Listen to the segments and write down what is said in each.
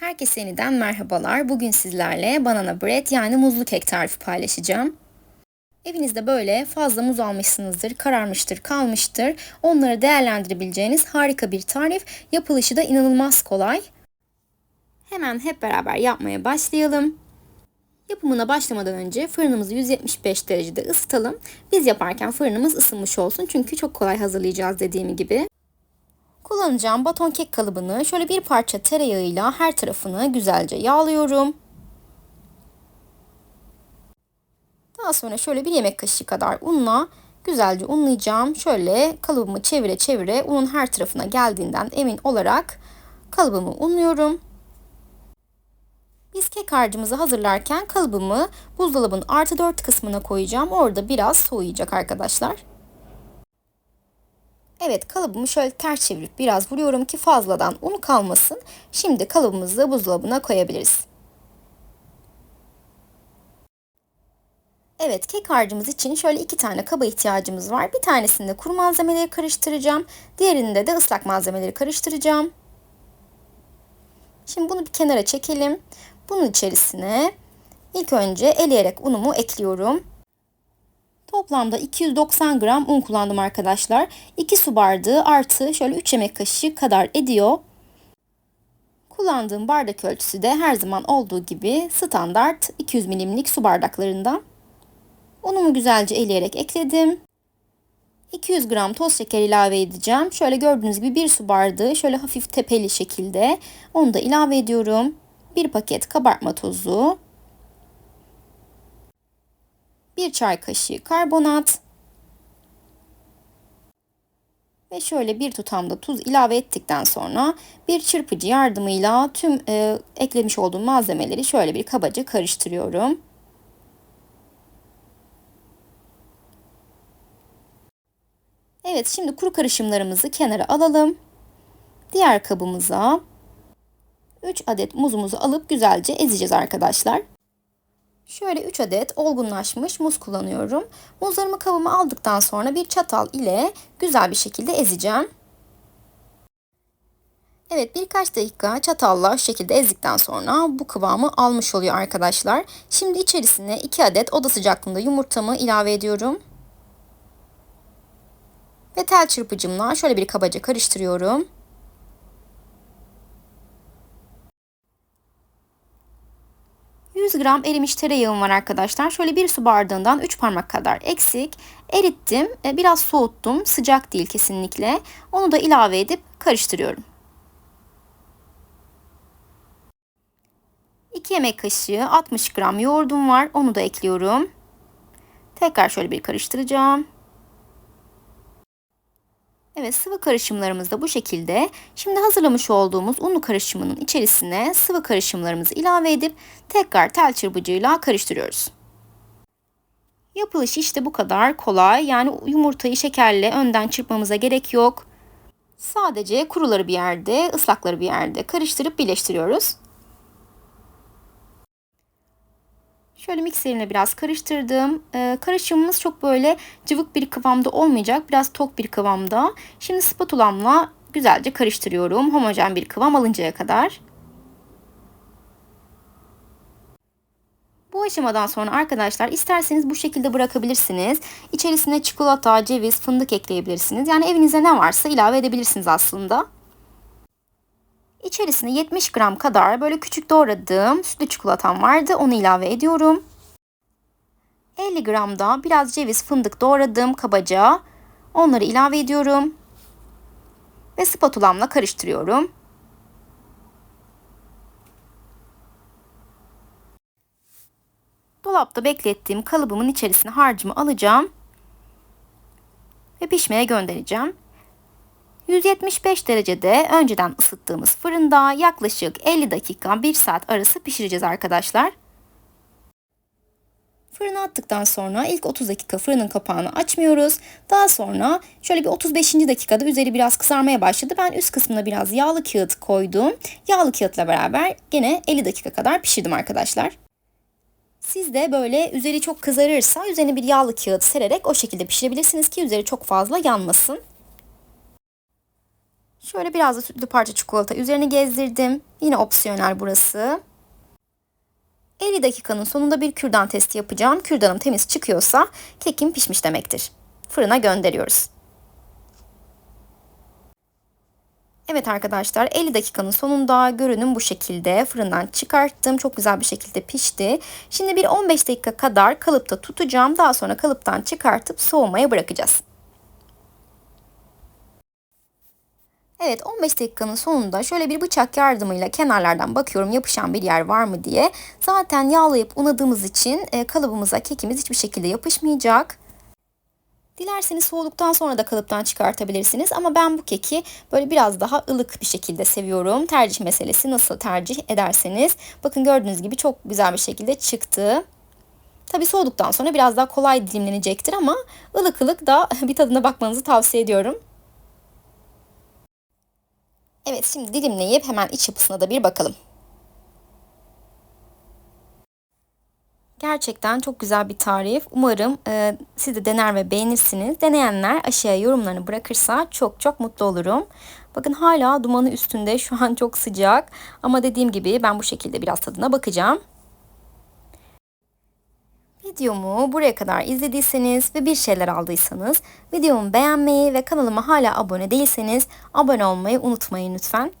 Herkese yeniden merhabalar. Bugün sizlerle banana bread yani muzlu kek tarifi paylaşacağım. Evinizde böyle fazla muz almışsınızdır, kararmıştır, kalmıştır. Onları değerlendirebileceğiniz harika bir tarif. Yapılışı da inanılmaz kolay. Hemen hep beraber yapmaya başlayalım. Yapımına başlamadan önce fırınımızı 175 derecede ısıtalım. Biz yaparken fırınımız ısınmış olsun çünkü çok kolay hazırlayacağız dediğim gibi. Kullanacağım baton kek kalıbını şöyle bir parça tereyağıyla her tarafını güzelce yağlıyorum. Daha sonra şöyle bir yemek kaşığı kadar unla güzelce unlayacağım. Şöyle kalıbımı çevire çevire unun her tarafına geldiğinden emin olarak kalıbımı unluyorum. Biz kek harcımızı hazırlarken kalıbımı buzdolabının artı 4 kısmına koyacağım. Orada biraz soğuyacak arkadaşlar. Evet kalıbımı şöyle ters çevirip biraz vuruyorum ki fazladan un kalmasın. Şimdi kalıbımızı buzdolabına koyabiliriz. Evet kek harcımız için şöyle iki tane kaba ihtiyacımız var. Bir tanesinde kuru malzemeleri karıştıracağım. Diğerinde de ıslak malzemeleri karıştıracağım. Şimdi bunu bir kenara çekelim. Bunun içerisine ilk önce eleyerek unumu ekliyorum. Toplamda 290 gram un kullandım arkadaşlar. 2 su bardağı artı şöyle 3 yemek kaşığı kadar ediyor. Kullandığım bardak ölçüsü de her zaman olduğu gibi standart 200 milimlik su bardaklarından. Unumu güzelce eleyerek ekledim. 200 gram toz şeker ilave edeceğim. Şöyle gördüğünüz gibi bir su bardağı şöyle hafif tepeli şekilde onu da ilave ediyorum. Bir paket kabartma tozu, 1 çay kaşığı karbonat ve şöyle bir tutam da tuz ilave ettikten sonra bir çırpıcı yardımıyla tüm e, eklemiş olduğum malzemeleri şöyle bir kabaca karıştırıyorum. Evet şimdi kuru karışımlarımızı kenara alalım. Diğer kabımıza 3 adet muzumuzu alıp güzelce ezeceğiz arkadaşlar. Şöyle 3 adet olgunlaşmış muz kullanıyorum. Muzlarımı kabıma aldıktan sonra bir çatal ile güzel bir şekilde ezeceğim. Evet birkaç dakika çatalla şu şekilde ezdikten sonra bu kıvamı almış oluyor arkadaşlar. Şimdi içerisine 2 adet oda sıcaklığında yumurtamı ilave ediyorum. Ve tel çırpıcımla şöyle bir kabaca karıştırıyorum. 100 gram erimiş tereyağım var arkadaşlar. Şöyle bir su bardağından 3 parmak kadar eksik. Erittim. E, biraz soğuttum. Sıcak değil kesinlikle. Onu da ilave edip karıştırıyorum. 2 yemek kaşığı 60 gram yoğurdum var. Onu da ekliyorum. Tekrar şöyle bir karıştıracağım. Evet sıvı karışımlarımız da bu şekilde. Şimdi hazırlamış olduğumuz unlu karışımının içerisine sıvı karışımlarımızı ilave edip tekrar tel çırpıcıyla karıştırıyoruz. Yapılış işte bu kadar kolay. Yani yumurtayı şekerle önden çırpmamıza gerek yok. Sadece kuruları bir yerde, ıslakları bir yerde karıştırıp birleştiriyoruz. Şöyle mikserine biraz karıştırdım. Ee, karışımımız çok böyle cıvık bir kıvamda olmayacak. Biraz tok bir kıvamda. Şimdi spatulamla güzelce karıştırıyorum. Homojen bir kıvam alıncaya kadar. Bu aşamadan sonra arkadaşlar isterseniz bu şekilde bırakabilirsiniz. İçerisine çikolata, ceviz, fındık ekleyebilirsiniz. Yani evinizde ne varsa ilave edebilirsiniz aslında. İçerisine 70 gram kadar böyle küçük doğradığım sütlü çikolatam vardı. Onu ilave ediyorum. 50 gram da biraz ceviz fındık doğradım kabaca. Onları ilave ediyorum. Ve spatulamla karıştırıyorum. Dolapta beklettiğim kalıbımın içerisine harcımı alacağım. Ve pişmeye göndereceğim. 175 derecede önceden ısıttığımız fırında yaklaşık 50 dakika 1 saat arası pişireceğiz arkadaşlar. Fırına attıktan sonra ilk 30 dakika fırının kapağını açmıyoruz. Daha sonra şöyle bir 35. dakikada üzeri biraz kızarmaya başladı. Ben üst kısmına biraz yağlı kağıt koydum. Yağlı kağıtla beraber gene 50 dakika kadar pişirdim arkadaşlar. Siz de böyle üzeri çok kızarırsa üzerine bir yağlı kağıt sererek o şekilde pişirebilirsiniz ki üzeri çok fazla yanmasın. Şöyle biraz da sütlü parça çikolata üzerine gezdirdim. Yine opsiyonel burası. 50 dakikanın sonunda bir kürdan testi yapacağım. Kürdanım temiz çıkıyorsa kekim pişmiş demektir. Fırına gönderiyoruz. Evet arkadaşlar 50 dakikanın sonunda görünüm bu şekilde fırından çıkarttım. Çok güzel bir şekilde pişti. Şimdi bir 15 dakika kadar kalıpta tutacağım. Daha sonra kalıptan çıkartıp soğumaya bırakacağız. Evet 15 dakikanın sonunda şöyle bir bıçak yardımıyla kenarlardan bakıyorum yapışan bir yer var mı diye. Zaten yağlayıp unadığımız için e, kalıbımıza kekimiz hiçbir şekilde yapışmayacak. Dilerseniz soğuduktan sonra da kalıptan çıkartabilirsiniz ama ben bu keki böyle biraz daha ılık bir şekilde seviyorum. Tercih meselesi nasıl tercih ederseniz. Bakın gördüğünüz gibi çok güzel bir şekilde çıktı. Tabi soğuduktan sonra biraz daha kolay dilimlenecektir ama ılık ılık da bir tadına bakmanızı tavsiye ediyorum. Evet şimdi dilimleyip hemen iç yapısına da bir bakalım. Gerçekten çok güzel bir tarif. Umarım e, siz de dener ve beğenirsiniz. Deneyenler aşağıya yorumlarını bırakırsa çok çok mutlu olurum. Bakın hala dumanı üstünde şu an çok sıcak. Ama dediğim gibi ben bu şekilde biraz tadına bakacağım. Videomu buraya kadar izlediyseniz ve bir şeyler aldıysanız videomu beğenmeyi ve kanalıma hala abone değilseniz abone olmayı unutmayın lütfen.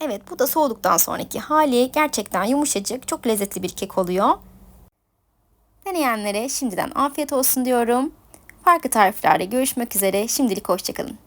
Evet bu da soğuduktan sonraki hali gerçekten yumuşacık çok lezzetli bir kek oluyor. Deneyenlere şimdiden afiyet olsun diyorum. Farklı tariflerde görüşmek üzere. Şimdilik hoşçakalın.